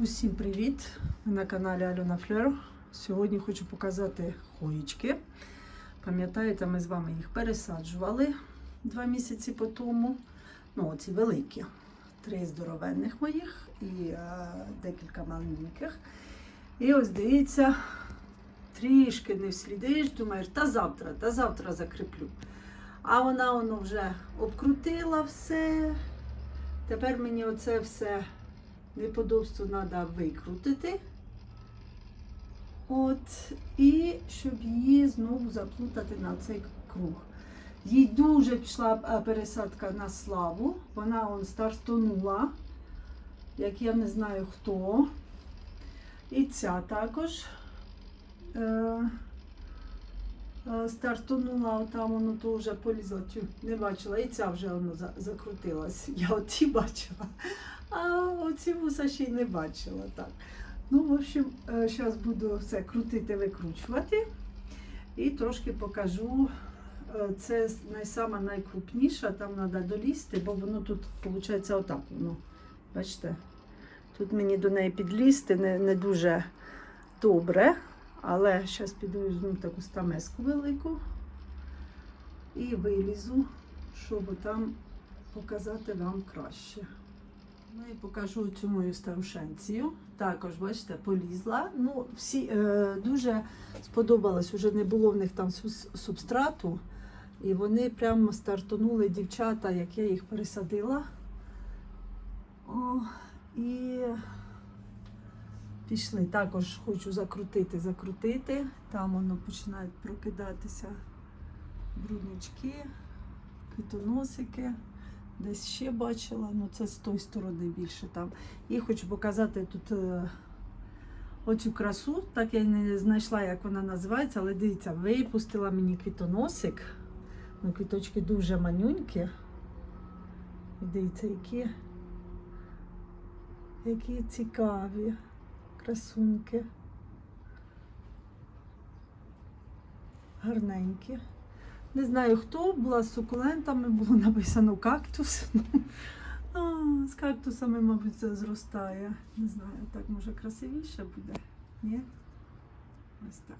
Усім привіт! Ви на каналі Альона Флер. Сьогодні хочу показати хоїчки. Пам'ятаєте, ми з вами їх пересаджували два місяці по тому. Ну, оці великі. Три здоровенних моїх і е, декілька маленьких. І ось дивіться, трішки не вслідиш, думаєш, та завтра, та завтра закріплю. А вона воно вже обкрутила все. Тепер мені оце все неподобство треба викрутити. От, і щоб її знову заплутати на цей круг. Їй дуже пішла е, пересадка на славу. Вона он стартонула, як я не знаю хто. І ця також е, стартонула, там воно то вже полізла, тю, не бачила. І ця вже воно за- закрутилась. Я оті бачила. А оці вуса ще й не бачила. Так. Ну, в общем, зараз буду все крутити, викручувати. І трошки покажу. Е, Це найсама найкрупніша, там треба долізти, бо воно тут, виходить, отак воно. Бачите? Тут мені до неї підлізти не, не дуже добре. Але зараз піду візьму таку стамеску велику і вилізу, щоб там показати вам краще. Ну і покажу цю мою старушенцію. Також, бачите, полізла. Ну, всі е, дуже сподобалось, уже не було в них там субстрату. І вони прямо стартонули дівчата, як я їх пересадила. О, і пішли. Також хочу закрутити, закрутити. Там воно починають прокидатися бруднички, квітоносики. Десь ще бачила, ну це з тої сторони більше там. І хочу показати тут е, оцю красу, так я не знайшла, як вона називається, але дивіться, випустила мені квітоносик. Ну, квіточки дуже манюнькі. Дивіться, які, які цікаві красуньки. Гарненькі. Не знаю хто, була з сукулентами, було написано кактус. А, з кактусами, мабуть, це зростає. Не знаю, так може красивіше буде. Ні? Ось так.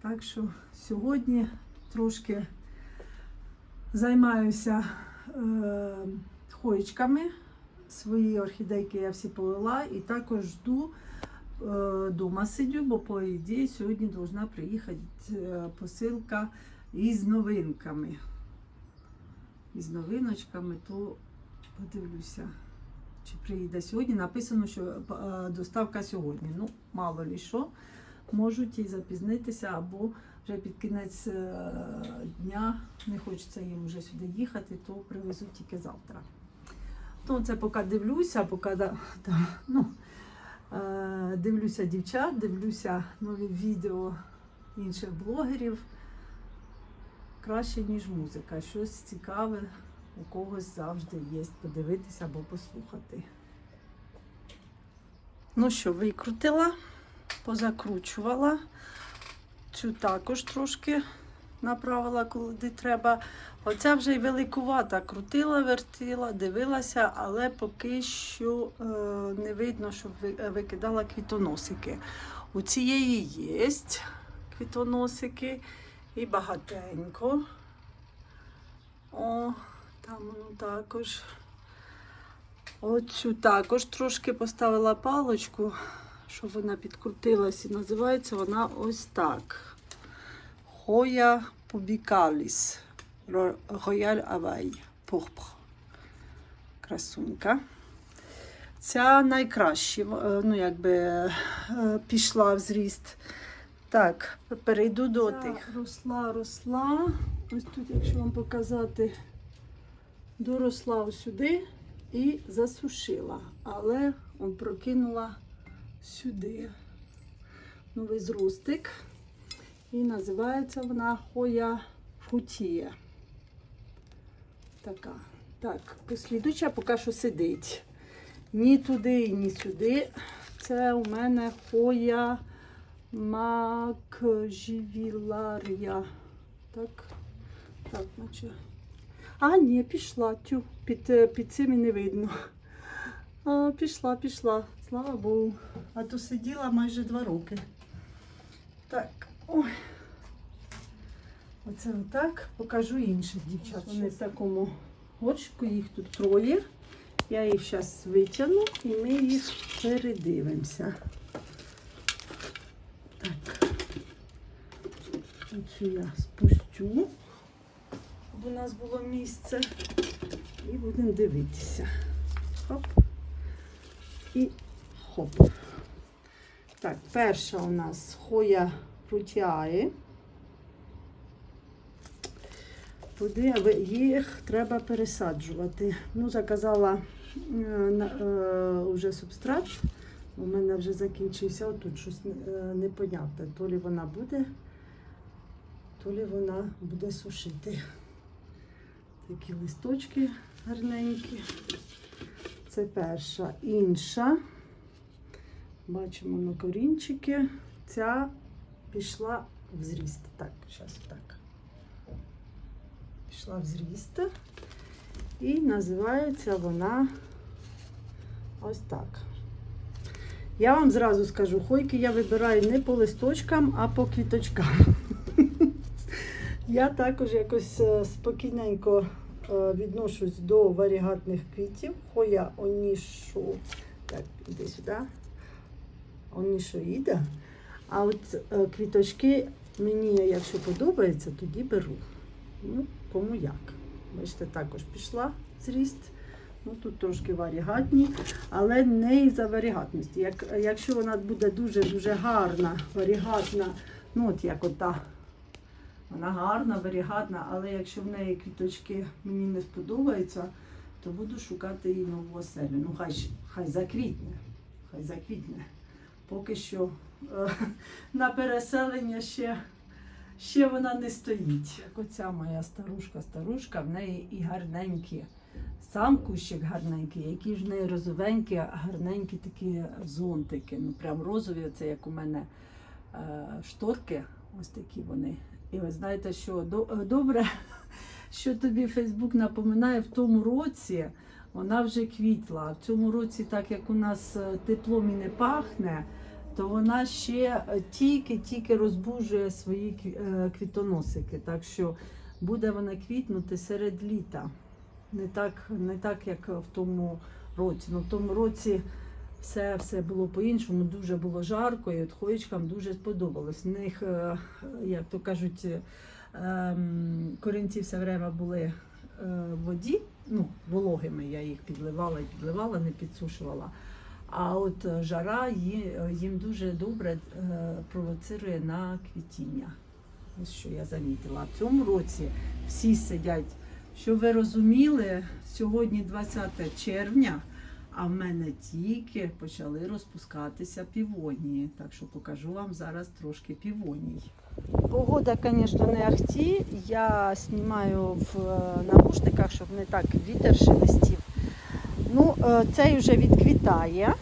Так що сьогодні трошки займаюся е, хоєчками. Свої орхідейки я всі полила і також жду е, дома сидю, бо по ідеї сьогодні повинна приїхати е, посилка із новинками. Із новиночками, то подивлюся, чи приїде сьогодні. Написано, що е, доставка сьогодні. Ну, мало лі що, можуть і запізнитися, або вже під кінець дня не хочеться їм вже сюди їхати, то привезуть тільки завтра. Ну, це поки дивлюся, поки там, ну, Е, Дивлюся дівчат, дивлюся нові відео інших блогерів. Краще, ніж музика. Щось цікаве у когось завжди є подивитися або послухати. Ну що, викрутила, позакручувала. Цю також трошки направила, коли треба. Оця вже й великувата. Крутила, вертила, дивилася, але поки що е, не видно, щоб е, викидала квітоносики. У цієї є квітоносики і багатенько. О, там воно також. Оцю також трошки поставила палочку, щоб вона підкрутилась. І називається вона ось так. Хоя пубікаліс. Рояль Авай. Пурпр. Красунька. Ця найкраще, е, ну, якби е, пішла в зріст. Так, перейду до тих. Росла, росла. Ось тут, якщо вам показати, доросла сюди і засушила. Але он прокинула сюди. Новий зростик. І називається вона Хоя Футія. Така. Так, послідуча поки що сидить. Ні туди, ні сюди. Це у мене Хоя Макжівіларія. Так. Так, наче. А, ні, пішла. Тю, під, під цим і не видно. А, пішла, пішла. Слава Богу. А то сиділа майже два роки. Так, ой. Оце отак. Покажу інших дівчат. Вони в такому горщику, їх тут троє. Я їх зараз витягну і ми їх передивимося. Так. Оцю я спустю, щоб у нас було місце. І будемо дивитися. Хоп. І хоп. Так, перша у нас хоя Куди ви- їх треба пересаджувати. Ну, заказала е, на, е, вже субстрат. У мене вже закінчився. Отут щось е, непонятне. То лі вона буде, то лі вона буде сушити. Такі листочки гарненькі. Це перша. Інша. Бачимо на корінчики. Ця пішла в зріст. Так, зараз так. Пішла в зріст. І називається вона ось так. Я вам зразу скажу, хойки я вибираю не по листочкам, а по квіточкам. Я також якось е, спокійненько е, відношусь до варігатних квітів. Хоя онішу. Так, іди сюди. Онішоїда. А от е, квіточки мені, якщо подобається, тоді беру. Ну, кому як. Бачите, також пішла зріст. Ну, тут трошки варігатні, але не із-за варігатності. Як, якщо вона буде дуже-дуже гарна, варігатна, ну от як ота, вона гарна, варігатна, але якщо в неї квіточки мені не сподобаються, то буду шукати їй нову оселю. Ну, хай, хай заквітне. Хай заквітне. Поки що на переселення ще, ще вона не стоїть. Як оця моя старушка-старушка, в неї і гарненькі. Сам кущик гарненький, які ж в неї розовенькі, гарненькі такі зонтики. Ну прям розові, це як у мене е, шторки, ось такі вони. І ви знаєте, що е, добре, що тобі Фейсбук напоминає в тому році. Вона вже квітла. В цьому році, так як у нас е, теплом і не пахне, то вона ще е, тільки-тільки розбужує свої е, квітоносики. Так що буде вона квітнути серед літа. Не так, не так, як в тому році. Ну, в тому році все, все було по-іншому, дуже було жарко, і от хоєчкам дуже сподобалось. В них, е, як то кажуть, е, ем, корінці все время були е, в воді, ну, вологими я їх підливала і підливала, не підсушувала. А от е, жара ї- їм дуже добре е, провоцирує на квітіння. Ось що я замітила. В цьому році всі сидять. Щоб ви розуміли, сьогодні 20 червня, а в мене тільки почали розпускатися півонії. Так що покажу вам зараз трошки півоній. Погода, звісно, не ахті. Я знімаю в е, навушниках, щоб не так вітер шелестів. Ну, е, цей вже відквітає.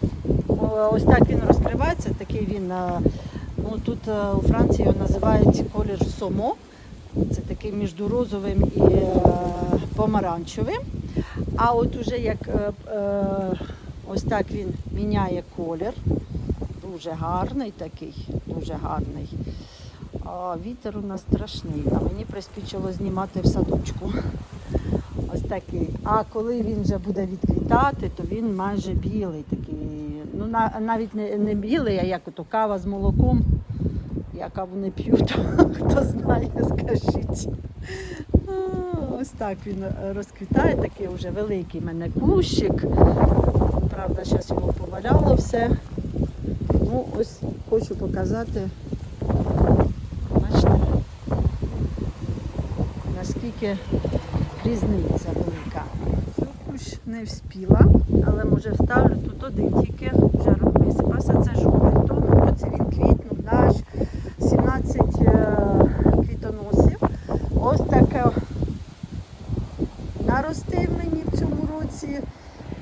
Ось так він розкривається. Такий він, е, ну тут е, у Франції його називають колір сомо. Це такий між розовим і помаранчевим. А от уже як ось так він міняє колір. Дуже гарний такий, дуже гарний. А вітер у нас страшний, а мені приспічило знімати в садочку. Такий. А коли він вже буде відквітати, то він майже білий такий. Ну на- навіть не, не білий, а як ото кава з молоком. Я каву не п'ю, то хто знає, скажіть. Ось так він розквітає, такий вже великий мене кущик. Правда, зараз його поваляло все. Ну, ось хочу показати. Бачите, наскільки різниця велика. Цю кущ не вспіла, але може вставлю тут один тільки вже висипався. Це жовтий. В тому році він квітнув наш 17 е, квітоносів. Ось таке наростив мені в цьому році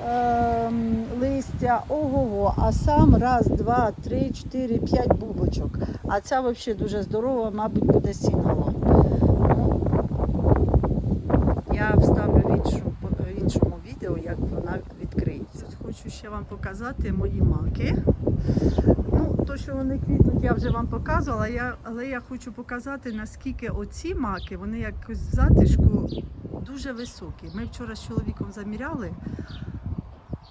ем, листя. Ого-го, а сам раз, два, три, чотири, п'ять бубочок. А ця взагалі дуже здорова, мабуть, буде сінгало. Ну, я вставлю в іншому, в іншому відео, як вона відкриється. Хочу ще вам показати мої маки. Ну, то, що вони квітнуть, я вже вам показувала, я, але я хочу показати, наскільки оці маки, вони якось в затишку дуже високі. Ми вчора з чоловіком заміряли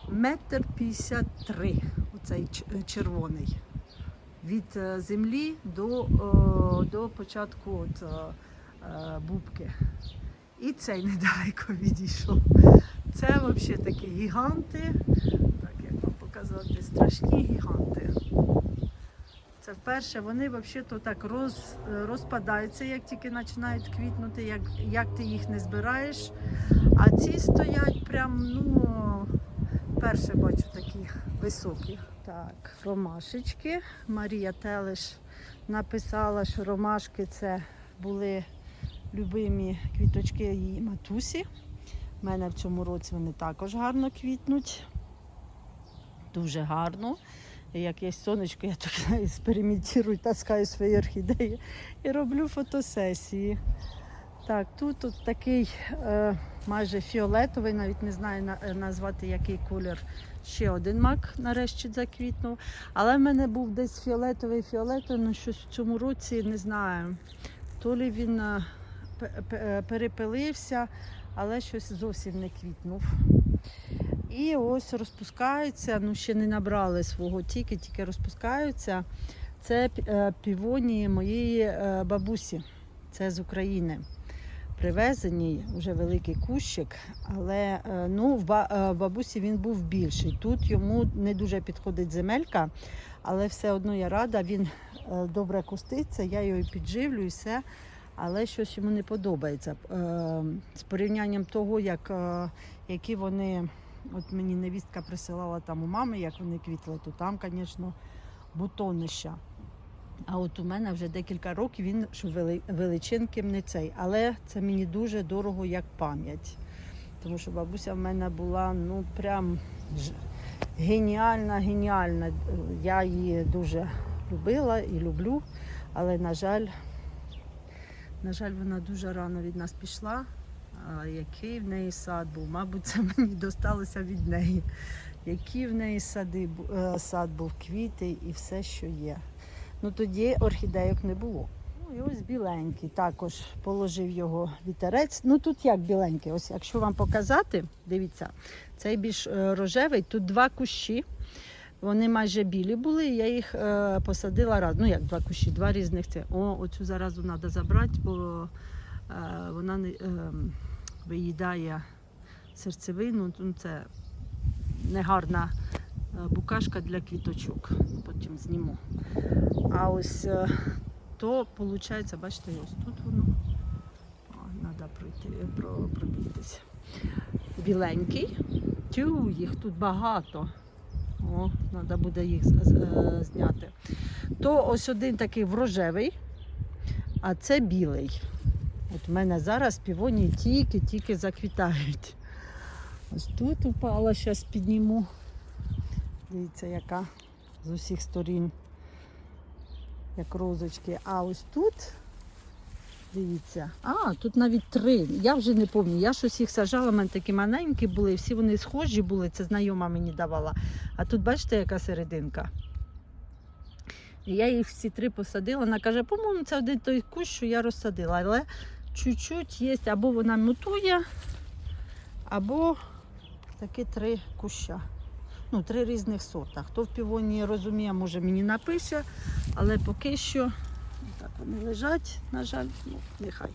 метр п'ятдесят три, оцей червоний. Від е, землі до, до початку от, е, е, бубки. І цей недалеко відійшов. Це взагалі такі гіганти. Показати, страшні гіганти. Це вперше вони взагалі так роз, розпадаються, як тільки починають квітнути, як, як ти їх не збираєш. А ці стоять прям, ну, перше бачу такі високі. Так, ромашечки. Марія Телеш написала, що ромашки це були любимі квіточки її матусі. У мене в цьому році вони також гарно квітнуть. Дуже гарно. Як є сонечко, я так експериментую, таскаю свої орхідеї і роблю фотосесії. Так, тут от такий е, майже фіолетовий, навіть не знаю на- е, назвати який колір. Ще один мак нарешті заквітнув. Але в мене був десь фіолетовий фіолетовий, ну щось в цьому році не знаю. То лі він е, перепилився, але щось зовсім не квітнув. І ось розпускаються, ну ще не набрали свого тільки, тільки розпускаються. Це е, півонії моєї е, бабусі. Це з України. Привезені вже великий кущик, але е, ну, в ба- в бабусі він був більший. Тут йому не дуже підходить земелька, але все одно я рада, він добре куститься, я його підживлю і все. Але щось йому не подобається. З порівнянням того, як, які вони, от мені невістка присилала там у мами, як вони квітли, то там, звісно, бутонища. А от у мене вже декілька років він що величинким не цей. Але це мені дуже дорого як пам'ять. Тому що бабуся в мене була ну прям геніальна, геніальна. Я її дуже любила і люблю, але, на жаль, на жаль, вона дуже рано від нас пішла. Який в неї сад був? Мабуть, це мені досталося від неї. Який в неї сади, е, сад був, квіти і все, що є. Ну тоді орхідейок не було. Ну і ось біленький. Також положив його вітерець. Ну тут як біленький, ось якщо вам показати, дивіться, цей більш е, рожевий, тут два кущі. Вони майже білі були, я їх е, посадила раз. Ну як два кущі, два різних це. О, оцю заразу треба забрати, бо е, вона не е, виїдає серцевину. Ну, це негарна е, букашка для квіточок. Потім зніму. А ось е, то виходить, бачите, ось тут воно. Треба про, пробігтися. Біленький. Тю, їх тут багато. О, треба буде їх е, зняти. То ось один такий врожевий, а це білий. От в мене зараз півоні тільки-тільки заквітають. Ось тут упала, зараз підніму. Дивіться, яка з усіх сторін, як розочки. А ось тут, дивіться, а, тут навіть три. Я вже не пам'ятаю. Я щось їх сажала, в мене такі маленькі були, всі вони схожі були, це знайома мені давала. А тут бачите, яка серединка. І я їх всі три посадила. Вона каже, по-моєму, це один той кущ, що я розсадила. Але чуть-чуть є, або вона мутує, або такі три куща. Ну, три різних сорта. Хто в півоні розуміє, може мені напише, але поки що так вони лежать, на жаль, ну, нехай.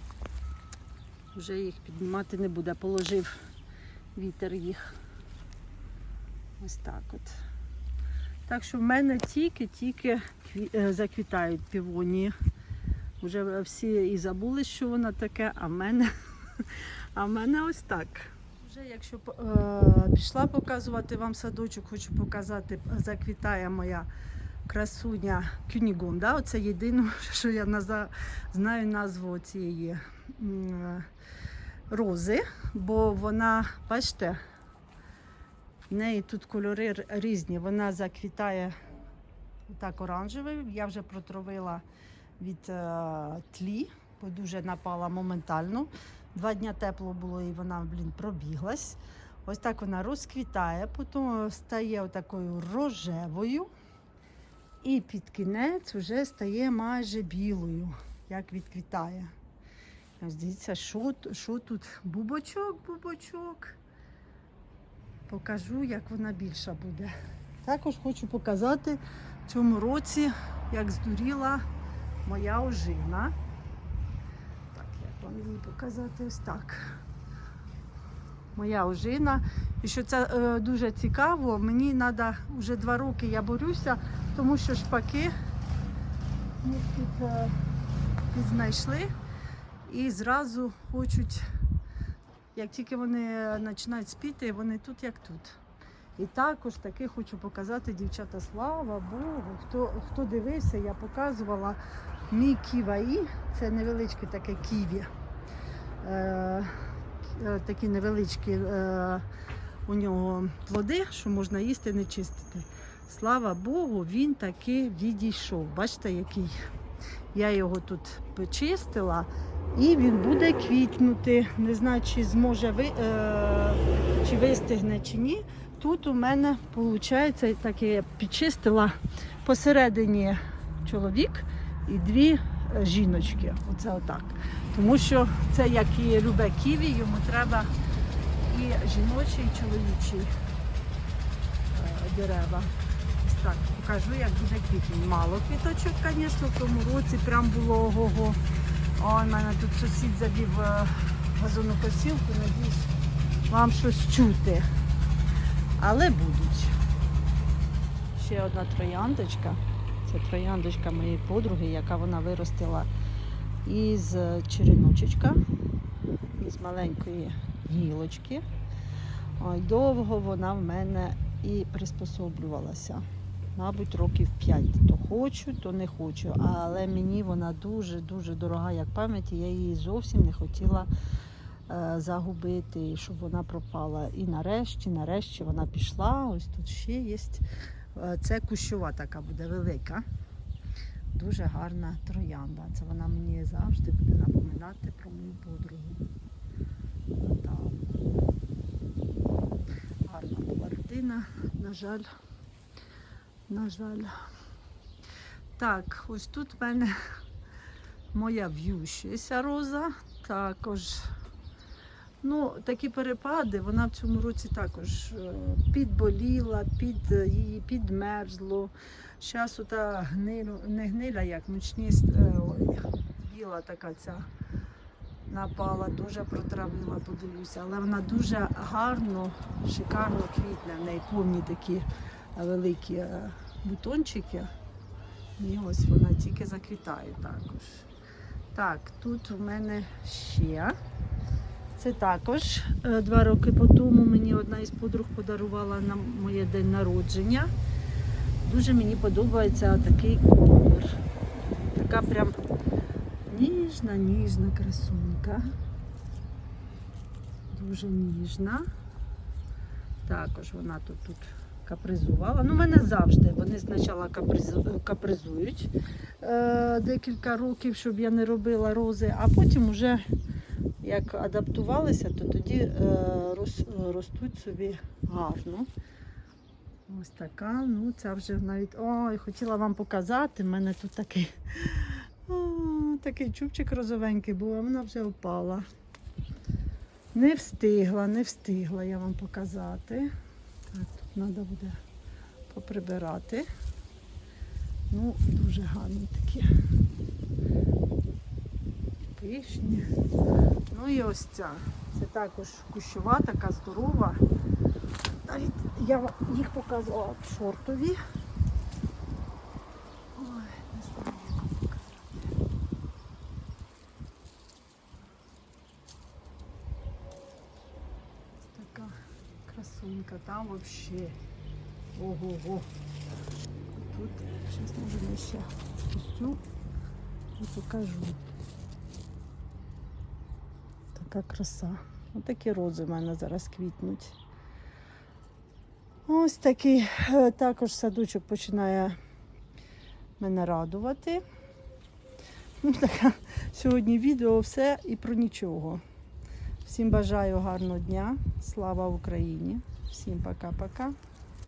Вже їх піднімати не буде. Положив вітер їх. Ось так от. Так що в мене тільки-тільки е, заквітають півонії. Вже всі і забули, що воно таке, а в мене, а в мене ось так. Вже якщо е, пішла показувати вам садочок, хочу показати, заквітає моя красуня Кюнігунда. Оце єдине, що я наза, знаю назву цієї е, рози, бо вона, бачите, в неї тут кольори різні. Вона заквітає так оранжевий. Я вже протравила від е, тлі, бо дуже напала моментально. Два дня тепло було і вона, блін, пробіглась. Ось так вона розквітає, потім стає отакою рожевою. І під кінець вже стає майже білою, як відквітає. Ось дивіться, що, що тут? Бубочок, бубочок. Покажу, як вона більша буде. Також хочу показати в цьому році, як здуріла моя ожина. Так, як вам її показати ось так. Моя ожина. І що це е, дуже цікаво, мені треба вже два роки я борюся, тому що шпаки їх тут е, знайшли і зразу хочуть, як тільки вони починають спіти, вони тут як тут. І також таки хочу показати, дівчата, слава Богу. Хто, хто дивився, я показувала мій ківаї, це невеличке таке ківі. Е, е, такі невеличкі е, у нього плоди, що можна їсти, не чистити. Слава Богу, він таки відійшов. Бачите, який? Я його тут почистила і він буде квітнути. Не знаю, чи зможе ви, е, чи вистигне, чи ні. Тут у мене виходить, так я підчистила посередині чоловік і дві е, жіночки. Оце отак. Тому що це як і любе ківі, йому треба і жіночий, і чоловічий е, дерева. Ось так покажу, як буде квітень. Мало квіточок, звісно, в тому році прям було ого-го. Ой, мене тут сусід завів е, газонокосілку, надіюсь, вам щось чути. Але будуть. Ще одна трояндочка. Це трояндочка моєї подруги, яка вона виростила із череночечка, із маленької гілочки. Ой, довго вона в мене і приспособлювалася. Мабуть, років 5. То хочу, то не хочу. Але мені вона дуже-дуже дорога як пам'ять, я її зовсім не хотіла загубити, і щоб вона пропала. І нарешті, нарешті вона пішла. Ось тут ще є. Е, Це кущова така буде велика. Дуже гарна троянда. Це вона мені завжди буде напоминати про мою подругу. Там. Гарна була людина, на жаль. На жаль. Так, ось тут в мене моя в'ющася роза. Також. Ну, такі перепади, вона в цьому році також е, підболіла, під, її підмерзло. Зараз ота гнилю, не гниля, як мучність, е, біла така ця напала, дуже протравила, подивлюся. Але вона дуже гарно, шикарно квітне. В неї повні такі великі е, бутончики. І ось вона тільки заквітає також. Так, тут у мене ще. Це також е, два роки по тому мені одна із подруг подарувала на моє день народження. Дуже мені подобається такий колір. Така прям ніжна, ніжна красунька. Дуже ніжна. Також вона тут, тут капризувала. Ну, мене завжди. Вони спочатку капризують е, декілька років, щоб я не робила рози, а потім вже як адаптувалися, то тоді е, рос- ростуть собі гарно. Ось така, ну це вже навіть. Ой, хотіла вам показати. У мене тут такий, о, такий чубчик розовенький був, а вона вже впала. Не встигла, не встигла я вам показати. Так, тут треба буде поприбирати. Ну, дуже гарні такі. Пишні. Ну і ось ця. Це також кущова, така здорова. Навіть я їх показувала в шортові. Ой, не знаю, як показати. Ось така красунька, там взагалі. Ого-го. Тут зараз може я ще спустю і покажу. Така краса. Отакі рози в мене зараз квітнуть. Ось такий е, також садочок починає мене радувати. Ну, така, сьогодні відео все і про нічого. Всім бажаю гарного дня. Слава Україні! Всім пока-пока.